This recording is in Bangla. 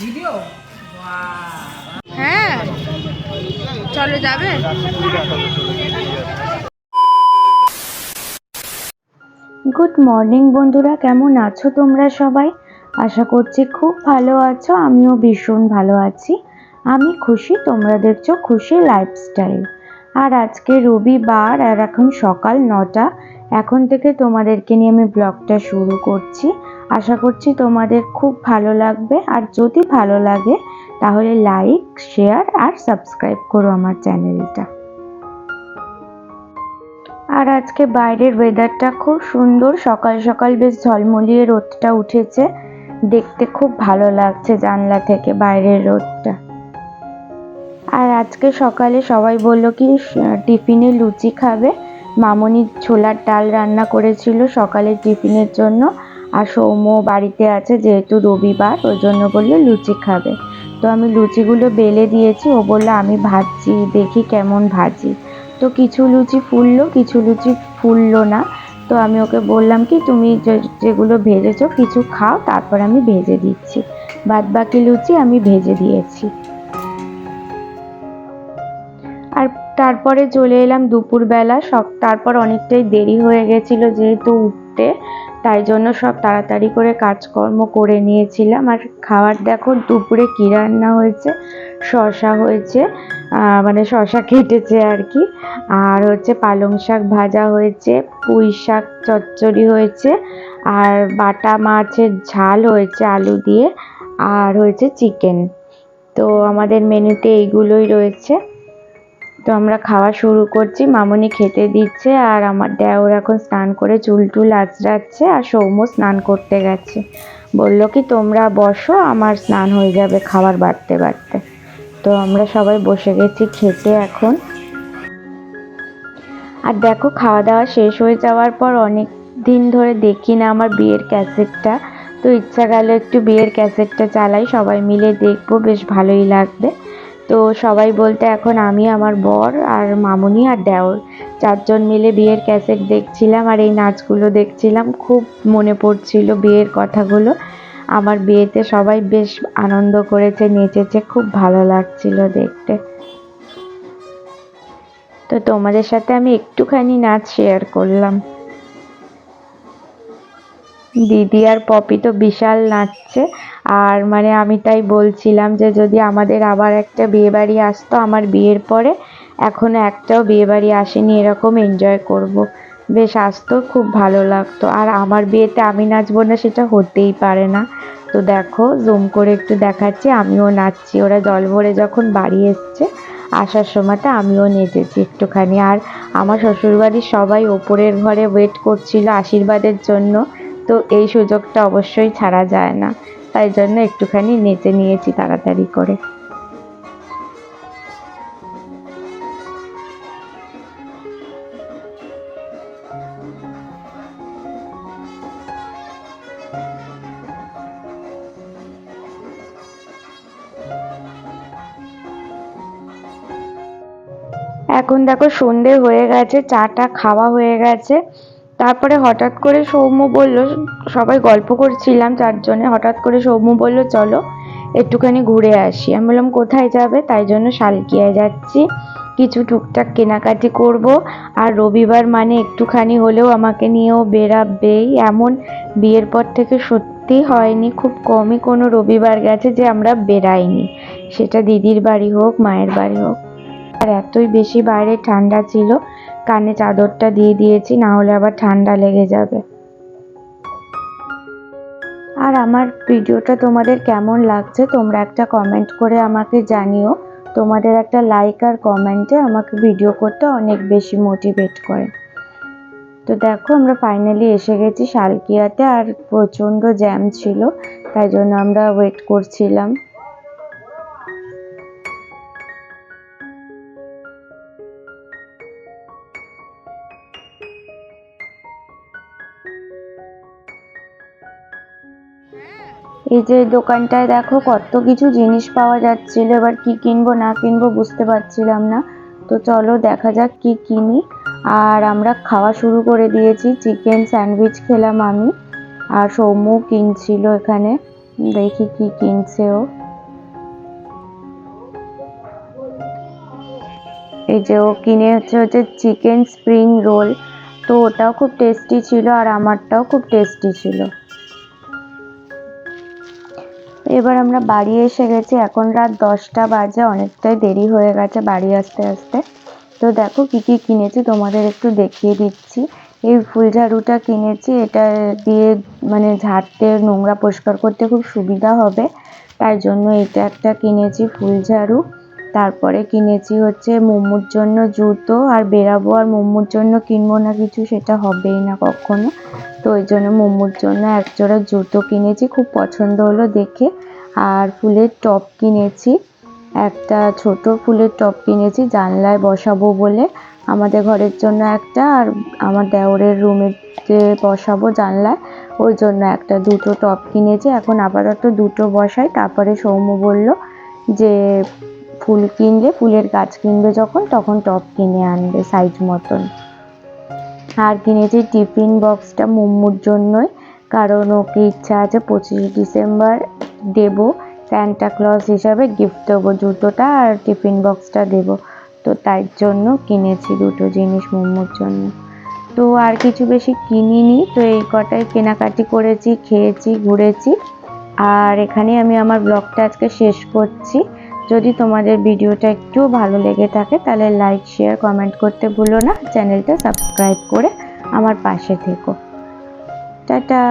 ভিডিও? হ্যাঁ। চলো যাবে? গুড মর্নিং বন্ধুরা। কেমন আছো তোমরা সবাই? আশা করছি খুব ভালো আছো। আমিও ভীষণ ভালো আছি। আমি খুশি তোমরা দেখছ খুশি লাইফস্টাইল আর আজকে রবিবার আর এখন সকাল নটা, এখন থেকে তোমাদেরকে নিয়ে আমি ব্লগটা শুরু করছি। আশা করছি তোমাদের খুব ভালো লাগবে। আর যদি ভালো লাগে, তাহলে লাইক, শেয়ার আর সাবস্ক্রাইব করো আমার চ্যানেলটা। আর আজকে বাইরের ওয়েদারটা খুব সুন্দর। সকাল সকাল বেশ ঝলমলিয়ে রোদটা উঠেছে। দেখতে খুব ভালো লাগছে জানলা থেকে বাইরের রোদটা। আর আজকে সকালে সবাই বলল কি টিফিনে লুচি খাবে। মামনি ছোলার ডাল রান্না করেছিল সকালে টিফিনের জন্য। আর সৌম্য বাড়িতে আছে যেহেতু রবিবার, ওই জন্য বলল লুচি খাবে। তো আমি লুচিগুলো বেলে দিয়েছি, ও বলল আমি ভাজছি, দেখি কেমন ভাজি। তো কিছু লুচি ফুললো, কিছু লুচি ফুললো না। তো আমি ওকে বললাম কি, তুমি যেগুলো ভেজেছো কিছু খাও, তারপর আমি ভেজে দিচ্ছি। বাদ বাকি লুচি আমি ভেজে দিয়েছি। তারপরে চলে এলাম দুপুরবেলা, সব তারপর অনেকটাই দেরি হয়ে গেছিল যেহেতু উঠতে, তাই জন্য সব তাড়াতাড়ি করে কাজকর্ম করে নিয়েছিলাম। আর খাবার দেখো, দুপুরে কী রান্না হয়েছে? শশা হয়েছে মানে শশা কেটেছে আর কি। আর হচ্ছে পালং শাক ভাজা হয়েছে, পুঁই শাক চচ্চড়ি হয়েছে, আর বাটা মাছের ঝাল হয়েছে আলু দিয়ে, আর হয়েছে চিকেন। তো আমাদের মেনুতে এইগুলোই রয়েছে। তো আমরা খাওয়া শুরু করছি। মামনি খেতে দিচ্ছে আর আমার দেওর এখন স্নান করে চুল টুল আঁচড়াচ্ছে আর সৌম্য স্নান করতে গেছে। বলল কি, তোমরা বসো, আমার স্নান হয়ে যাবে খাবার বাড়তে বাড়তে। তো আমরা সবাই বসে গেছি খেতে এখন। আর দেখো, খাওয়া দাওয়া শেষ হয়ে যাওয়ার পর অনেক দিন ধরে দেখি না আমার বিয়ের ক্যাসেটটা। তো ইচ্ছা গেল একটু বিয়ের ক্যাসেটটা চালাই, সবাই মিলে দেখব, বেশ ভালোই লাগবে। তো সবাই বলতে এখন আমি, আমার বর আর মামুনি আর দেওর। চারজন মিলে বিয়ের ক্যাসেট দেখছিলাম আর এই নাচগুলো দেখছিলাম। খুব মনে পড়ছিল বিয়ের কথাগুলো। আমার বিয়েতে সবাই বেশ আনন্দ করেছে, নেচেছে, খুব ভালো লাগছিল দেখতে। তো তোমাদের সাথে আমি একটুখানি নাচ শেয়ার করলাম। দিদি আর পপি তো বিশাল নাচছে। আর মানে আমি তাই বলছিলাম যে, যদি আমাদের আবার একটা বিয়ে বাড়ি আসতো আমার বিয়ের পরে, এখনও একটাও বিয়ে বাড়ি আসেনি, এরকম এনজয় করব। বেশ আসতো খুব ভালো লাগতো। আর আমার বিয়েতে আমি নাচবো না, সেটা হতেই পারে না। তো দেখো জুম করে একটু দেখাচ্ছি, আমিও নাচছি। ওরা জল ভরে যখন বাড়ি এসছে, আসার সময়টা আমিও নেচেছি একটুখানি। আর আমার শ্বশুরবাড়ির সবাই ওপরের ঘরে ওয়েট করছিল আশীর্বাদের জন্য। তো এই সুযোগটা অবশ্যই ছাড়া যায় না। তাই জন্য একটুখানি নেচে নিয়েছি তাড়াতাড়ি করে। এখন দেখো সন্ধে হয়ে গেছে, চাটা খাওয়া হয়ে গেছে। তারপরে হঠাৎ করে সৌম্য বলল, সবাই গল্প করছিলাম চারজনে, হঠাৎ করে সৌম্য বলল, চলো একটুখানি ঘুরে আসি। আমি বললাম, কোথায় যাবে? তাই জন্য শালকিয়ায় যাচ্ছি। কিছু টুকটাক কেনাকাটি করব। আর রবিবার মানে একটুখানি হলেও আমাকে নিয়েও বেরাবেই এমন বিয়ের পর থেকে সত্যি হয়নি, খুব কমই কোনো রবিবার গেছে যে আমরা বেরাইনি সেটা দিদির বাড়ি হোক, মায়ের বাড়ি হোক। আর এতই বেশি বাইরে ঠান্ডা ছিল, কানে চাদরটা দিয়ে দিয়েছি, না হলে আবার ঠান্ডা লেগে যাবে। আর আমার ভিডিওটা তোমাদের কেমন লাগছে, তোমরা একটা কমেন্ট করে আমাকে জানিও। তোমাদের একটা লাইক আর কমেন্টে আমাকে ভিডিও করতে অনেক বেশি মোটিভেট করে। তো দেখো, আমরা ফাইনালি এসে গেছি শালকিয়াতে আর প্রচণ্ড জ্যাম ছিল, তাই জন্য আমরা ওয়েট করছিলাম। এই যে দোকানটায় দেখো কত কিছু জিনিস পাওয়া যাচ্ছিল, এবার কি কিনবো না কিনবো বুঝতে পারছিলাম না। তো চলো দেখা যাক কি কিনি। আর আমরা খাওয়া শুরু করে দিয়েছি, চিকেন স্যান্ডউইচ খেলাম আমি, আর সৌম্য কিনছিল এখানে। দেখি কি কিনছে ও। এই যে ও কিনে হচ্ছে হচ্ছে চিকেন স্প্রিং রোল। তো ওটাও খুব টেস্টি ছিল আর আমারটাও খুব টেস্টি ছিল। এবার আমরা বাড়ি এসে গেছি। এখন রাত দশটা বাজে, অনেকটাই দেরি হয়ে গেছে বাড়ি আসতে আসতে। তো দেখো কি কি কিনেছি, তোমাদের একটু দেখিয়ে দিচ্ছি। এই ফুলঝাড়ুটা কিনেছি, এটা দিয়ে মানে ঝাড়তে, নোংরা পরিষ্কার করতে খুব সুবিধা হবে। তাই জন্য এটা একটা কিনেছি ফুলঝাড়ু তারপরে কিনেছি হচ্ছে মোমোর জন্য জুতো, আর বেরাবো আর মোমোর জন্য কিনবো না কিছু, সেটা হবেই না কখনো। তো ওই জন্য মোমোর জন্য এক জোড়া জুতো কিনেছি, খুব পছন্দ হলো দেখে। আর ফুলের টপ কিনেছি, একটা ছোট ফুলের টপ কিনেছি, জানলায় বসাবো বলে। আমাদের ঘরের জন্য একটা আর আমার দেওরের রুমের যে বসাবো জানলায় ওই জন্য একটা দুটো টপ কিনেছি। এখন আপাতত দুটো বসাই, তারপরে সৌম্য বলল যে ফুল কিনলে, ফুলের গাছ কিনবে যখন, তখন টপ কিনে আনবে সাইজ মতন। আর কিনেছি টিফিন বক্সটা মোম্মুর জন্যই, কারণ ওকে ইচ্ছা আছে পঁচিশে ডিসেম্বর দেব স্যান্টা ক্লজ হিসাবে গিফট দেবো জুতোটা আর টিফিন বক্সটা দেব। তো তাই জন্য কিনেছি দুটো জিনিস মোম্মুর জন্য। তো আর কিছু বেশি কিনিনি, তো এই কটাই কেনাকাটি করেছি, খেয়েছি, ঘুরেছি। আর এখানে আমি আমার ব্লগটা আজকে শেষ করছি। যদি তোমাদের ভিডিওটা একটু ভালো লেগে থাকে, তাহলে লাইক শেয়ার কমেন্ট করতে ভুলো না। চ্যানেলটা সাবস্ক্রাইব করে আমার পাশে থেকো। টাটা!